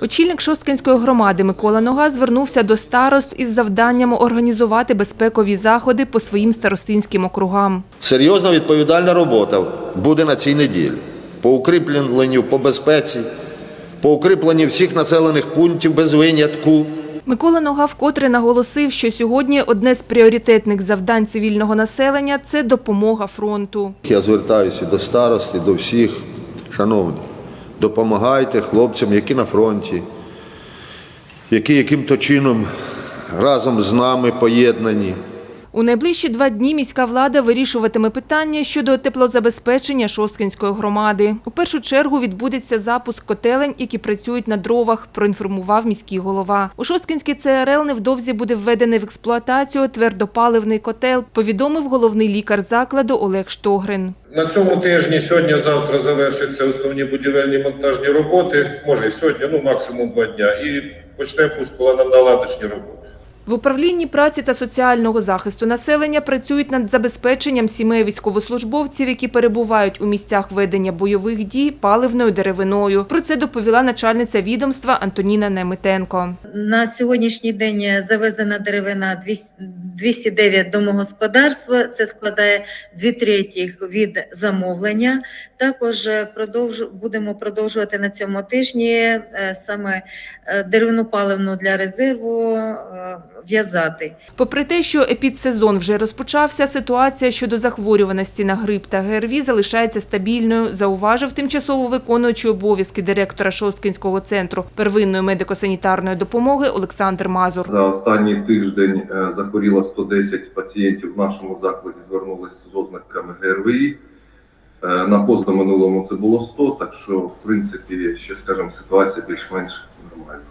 Очільник Шосткинської громади Микола Нога звернувся до старост із завданням організувати безпекові заходи по своїм старостинським округам. Серйозна відповідальна робота буде на цій неділі по укріпленню, по безпеці, по укріпленню всіх населених пунктів без винятку. Микола Нога вкотре наголосив, що сьогодні одне з пріоритетних завдань цивільного населення – це допомога фронту. Я звертаюся до старості, до всіх, шановні, допомагайте хлопцям, які на фронті, які яким-то чином разом з нами поєднані. У найближчі два дні міська влада вирішуватиме питання щодо теплозабезпечення Шосткинської громади. У першу чергу відбудеться запуск котелень, які працюють на дровах, проінформував міський голова. У Шосткинській ЦРЛ невдовзі буде введений в експлуатацію твердопаливний котел, повідомив головний лікар закладу Олег Штогрин. На цьому тижні сьогодні-завтра завершаться основні будівельні монтажні роботи. Може і сьогодні, ну максимум два дня. І почнемо пусконаладочні роботи. В управлінні праці та соціального захисту населення працюють над забезпеченням сімей військовослужбовців, які перебувають у місцях ведення бойових дій паливною деревиною. Про це доповіла начальниця відомства Антоніна Немитенко. На сьогоднішній день завезена деревина 200 209 домогосподарств. Це складає дві третіх від замовлення. Також продовж будемо продовжувати на цьому тижні е, саме е, деревину паливну для резерву е, в'язати. Попри те, що епідсезон вже розпочався, ситуація щодо захворюваності на грип та ГРВІ залишається стабільною, зауважив тимчасово виконуючий обов'язки директора Шосткинського центру первинної медико-санітарної допомоги Олександр Мазур. За останній тиждень захворіло 110 пацієнтів в нашому закладі, звернулися з ознаками ГРВІ. Е, на позаминулому це було 100, так що в принципі, ще скажемо, ситуація більш-менш нормальна.